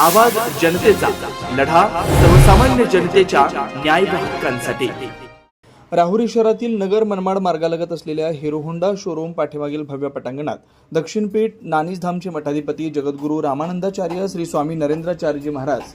आवाज जनतेचा लढा सर्वसामान्य जनतेच्या न्याय हक्कांसाठी. राहुरी शहरातील नगर मनमाड मार्गालगत असलेल्या हिरो होंडा शोरूम पाठीमागील भव्य पटांगणात दक्षिणपीठ नानीसधामचे मठाधिपती जगद्गुरू रामानंदाचार्य श्री स्वामी नरेंद्राचार्यजी महाराज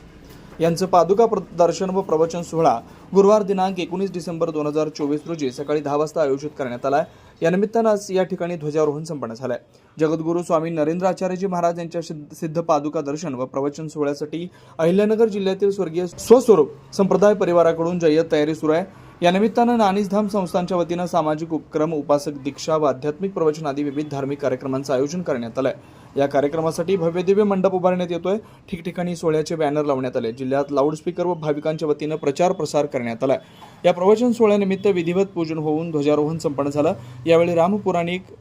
यांचं पादुका प्र- दर्शन व प्रवचन सोहळा गुरुवार दिनांक एकोणीस डिसेंबर दोन हजार चोवीस रोजी सकाळी दहा वाजता आयोजित करण्यात आला या निमित्तानं आज या ठिकाणी ध्वजारोहण संपन्न झालंय. जगद्गुरू स्वामी नरेंद्र आचार्यजी महाराज यांच्या सिद्ध सिद्ध पादुका दर्शन व प्रवचन सोहळ्यासाठी अहिल्यानगर जिल्ह्यातील स्वर्गीय स्वस्वरूप संप्रदाय परिवाराकडून जय्यत तयारी सुरू आहे. या निमित्तानं नानीसधाम संस्थांच्या वतीनं सामाजिक उपक्रम उपासक दीक्षा व आध्यात्मिक प्रवचन आदी विविध धार्मिक कार्यक्रमांचं आयोजन करण्यात आलं आहे या कार्यक्रमासाठी भव्य दिव्य मंडप उभारण्यात येतोय. ठिकठिकाणी सोहळ्याचे बॅनर लावण्यात आले. जिल्ह्यात लाऊडस्पीकर व भाविकांच्या वतीनं प्रचार प्रसार करण्यात आला या प्रवचन सोहळ्यानिमित्त विधिवत पूजन होऊन ध्वजारोहण संपन्न झालं. यावेळी रामपुराणिक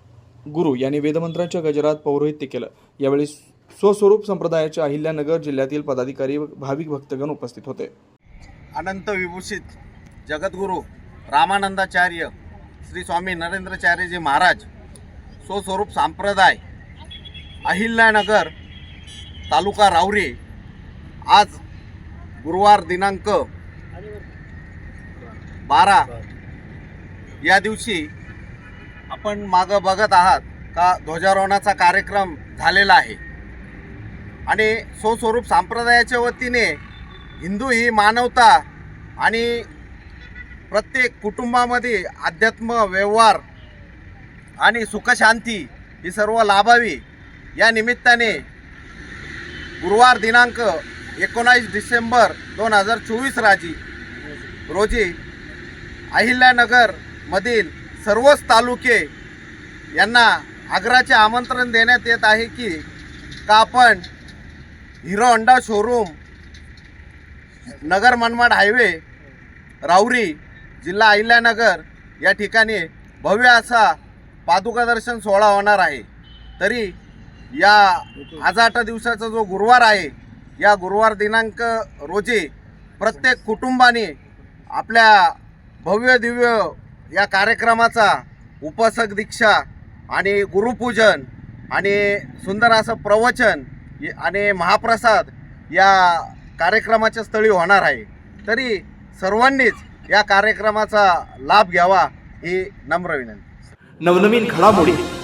गुरु यांनी वेदमंत्राच्या गजरात पौरोहित्य केलं. यावेळी स्वस्वरूप संप्रदायाच्या अहिल्यानगर जिल्ह्यातील पदाधिकारी भाविक भक्तगण उपस्थित होते. अनंत विभूषित जगद्गुरू रामानंदाचार्य श्री स्वामी नरेंद्रचार्यजी महाराज स्वस्वरूप संप्रदाय अहिल्यानगर तालुका रावरी आज गुरुवार दिनांक बारा. या दिवशी आपण मागं बघत आहात का ध्वजारोहणाचा कार्यक्रम झालेला आहे. आणि स्वस्वरूप संप्रदायाच्या वतीने हिंदू ही मानवता आणि प्रत्येक कुटुंबामध्ये अध्यात्म व्यवहार आणि सुखशांती ही सर्व लाभावी. या निमित्ताने गुरुवार दिनांक एकोणावीस डिसेंबर दोन हजार चोवीस राजी रोजी अहिल्यानगरमधील सर्वच तालुके यांना आग्राचे आमंत्रण देण्यात येत आहे की का आपण Hero Honda showroom Nagar Manmad highway Rahuri जिल्हा अहिल्यानगर या ठिकाणी भव्य असा पादुका दर्शन सोहळा होणार आहे. तरी या आज आठ दिवसाचा जो गुरुवार आहे या गुरुवार दिनांक रोजी प्रत्येक कुटुंबाने आपल्या भव्य दिव्य या कार्यक्रमाचा उपासक दीक्षा आणि गुरुपूजन आणि सुंदर असं प्रवचन आणि महाप्रसाद या कार्यक्रमाच्या स्थळी होणार आहे. तरी सर्वांनीच या कार्यक्रमाचा लाभ घ्यावा ही नम्र विनंती. नवनवीन घडामोडी